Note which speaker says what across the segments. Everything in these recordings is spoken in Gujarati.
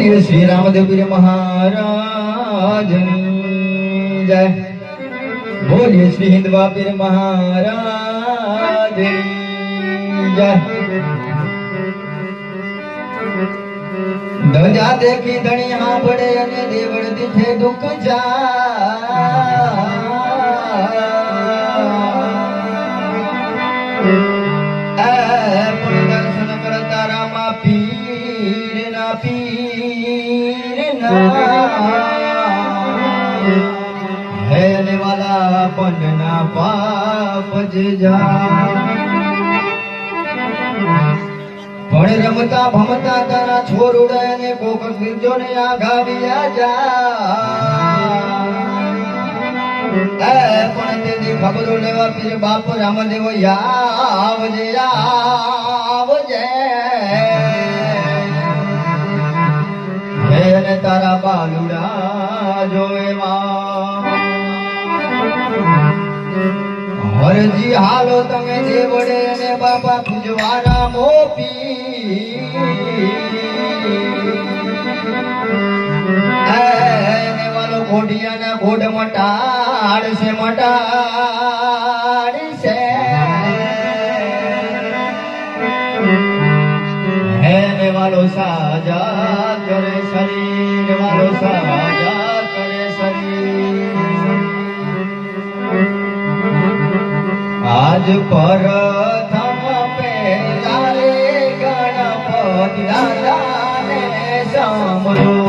Speaker 1: બોલીએ શ્રી રામદેવ પીર મહારાજની જય. બોલીએ શ્રી હિન્દવા પીર મહારાજની જય. ધજા દેખી ધણી હાંભળે અને દેવળ દીઠે દુઃખ જાય. પાપ પણ રમતા ભમતા તારા છોરુડા ને કોક ગીરજો ને આઘાવ્યા પણ તેની ખબરો લેવા પીર બાપ રામદેવ આવજે આવજે. તારા બાલુડા જોવે માં હરજી હાલો તમે દેવડે અને બાપા પૂજવાના મોપી. ઘોડિયાના ઘોડ મટાડ છે મટાડ છે એને વાલો સાજા આજ પ્રથમ પહેલા રે ગણપતિ દાદાને સાંભળો.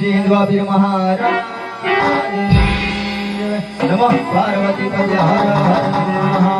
Speaker 1: શ્રી હિન્દવાબીર મહારાજ નમઃ પાર્વતી પદે હર હર નમઃ